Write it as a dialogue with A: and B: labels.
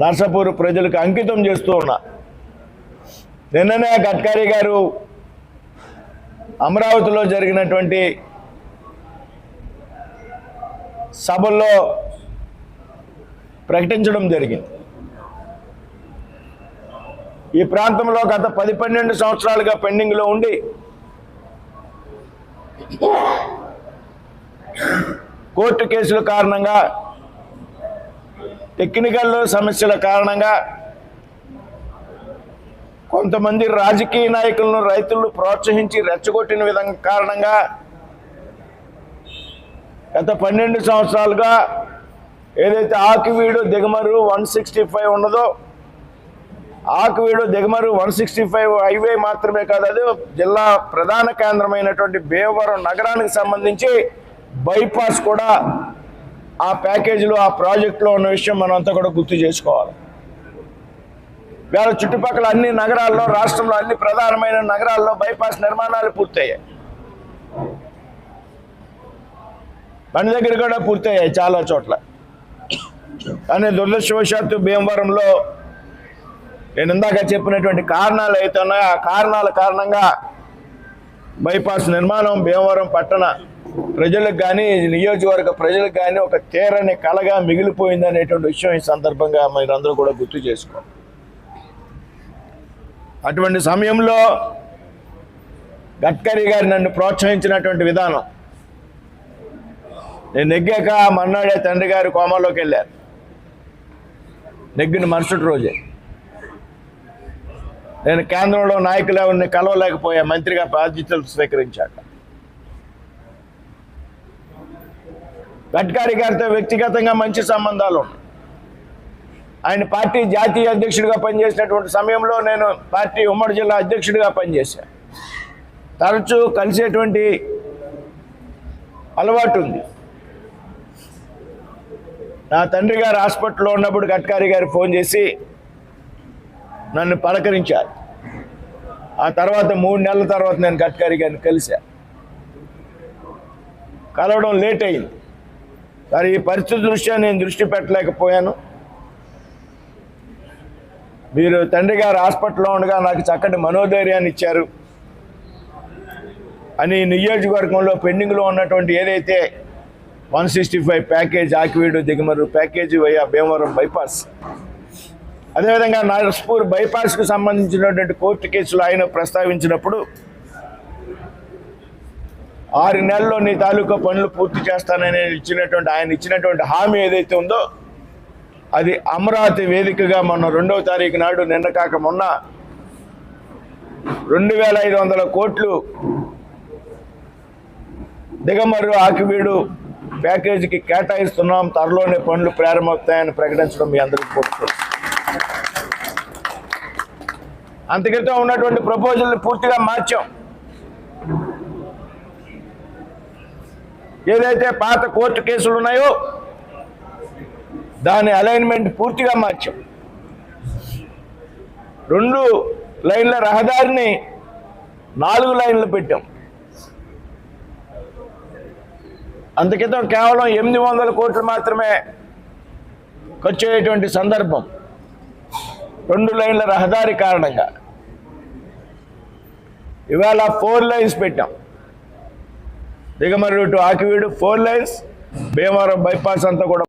A: నర్సాపూర్ ప్రజలకు అంకితం చేస్తూ ఉన్నా. నిన్ననే గడ్కరీ గారు అమరావతిలో జరిగినటువంటి సభల్లో ప్రకటించడం జరిగింది. ఈ ప్రాంతంలో గత పది పన్నెండు సంవత్సరాలుగా పెండింగ్లో ఉండి కోర్టు కేసుల కారణంగా టెక్నికల్ సమస్యల కారణంగా కొంతమంది రాజకీయ నాయకులను రైతులను ప్రోత్సహించి రెచ్చగొట్టిన విధంగా కారణంగా గత పన్నెండు సంవత్సరాలుగా ఏదైతే Akividu Digamarru one sixty five ఉన్నదో Akividu Digamarru one sixty five highway మాత్రమే కాదు అది జిల్లా ప్రధాన కేంద్రమైనటువంటి భీమవరం నగరానికి సంబంధించి బైపాస్ కూడా ఆ ప్యాకేజీలో ఆ ప్రాజెక్టులో ఉన్న విషయం మనం కూడా గుర్తు చేసుకోవాలి. వేళ చుట్టుపక్కల అన్ని నగరాల్లో రాష్ట్రంలో అన్ని ప్రధానమైన నగరాల్లో బైపాస్ నిర్మాణాలు పూర్తయ్యాయి. మన దగ్గర కూడా పూర్తయ్యాయి చాలా చోట్ల. కానీ దురదృష్టవశాత్తు భీమవరంలో నేను ఇందాక చెప్పినటువంటి కారణాలు అయితే ఉన్నాయో ఆ కారణాల కారణంగా బైపాస్ నిర్మాణం భీమవరం పట్టణ ప్రజలకు కానీ నియోజకవర్గ ప్రజలకు కానీ ఒక తీరని కలగా మిగిలిపోయింది అనేటువంటి విషయం ఈ సందర్భంగా మీరందరూ కూడా గుర్తు చేసుకో. అటువంటి సమయంలో గడ్కరీ గారు నన్ను ప్రోత్సహించినటువంటి విధానం. నేను నెగ్గాక మన్నాడే తండ్రి గారు కోమాలోకి వెళ్ళారు. నెగ్గిన మరుసటి రోజే. నేను కేంద్రంలో నాయకులు ఎవరిని కలవలేకపోయా మంత్రిగా బాధ్యతలు స్వీకరించాక. గడ్కరీ గారితో వ్యక్తిగతంగా మంచి సంబంధాలు ఉన్నాయి. ఆయన పార్టీ జాతీయ అధ్యక్షుడిగా పనిచేసినటువంటి సమయంలో నేను పార్టీ ఉమ్మడి జిల్లా అధ్యక్షుడిగా పనిచేశాను. తరచూ కలిసేటువంటి అలవాటు ఉంది. నా తండ్రి గారు హాస్పిటల్లో ఉన్నప్పుడు గడ్కరీ గారు ఫోన్ చేసి నన్ను పలకరించారు. ఆ తర్వాత మూడు నెలల తర్వాత నేను గడ్కరీ గారిని కలిశా కలవడం లేట్ అయింది. మరి ఈ పరిస్థితి దృష్ట్యా నేను దృష్టి పెట్టలేకపోయాను. మీరు తండ్రి గారు హాస్పిటల్లో ఉండగా నాకు చక్కటి మనోధైర్యాన్ని ఇచ్చారు. అని నియోజకవర్గంలో పెండింగ్లో ఉన్నటువంటి ఏదైతే one sixty five package Akividu Digamarru package via Bhimavaram bypass. అదేవిధంగా నర్స్పూర్ బైపాస్కు సంబంధించినటువంటి కోర్టు కేసులు ఆయన ప్రస్తావించినప్పుడు ఆరు నెలల్లో నీ తాలూకా పనులు పూర్తి చేస్తానని ఇచ్చినటువంటి ఆయన ఇచ్చినటువంటి హామీ ఏదైతే ఉందో అది అమరావతి వేదికగా మొన్న రెండవ తారీఖు నాడు నిన్న కాక మొన్న రెండు వేల ఐదు వందల కోట్లు దిగమరు ఆకివీడు ప్యాకేజీకి కేటాయిస్తున్నాం. త్వరలోనే పనులు ప్రారంభమవుతాయని ప్రకటించడం మీ అందరికీ కోరుతున్నాను అంతకితో ఉన్నటువంటి ప్రపోజల్ని పూర్తిగా మార్చాం. ఏదైతే పాత కోర్టు కేసులు ఉన్నాయో దాని అలైన్మెంట్ పూర్తిగా మార్చాం. రెండు లైన్ల రహదారిని నాలుగు లైన్లు పెట్టాం. అందుకితం కేవలం ఎనిమిది వందల కోట్లు మాత్రమే ఖర్చు అయ్యేటువంటి సందర్భం. రెండు లైన్ల రహదారి కారణంగా. ఇవాళ ఫోర్ లైన్స్ పెట్టాం. Digamarru to Akividu four lanes Bhimavaram bypass అంతా కూడా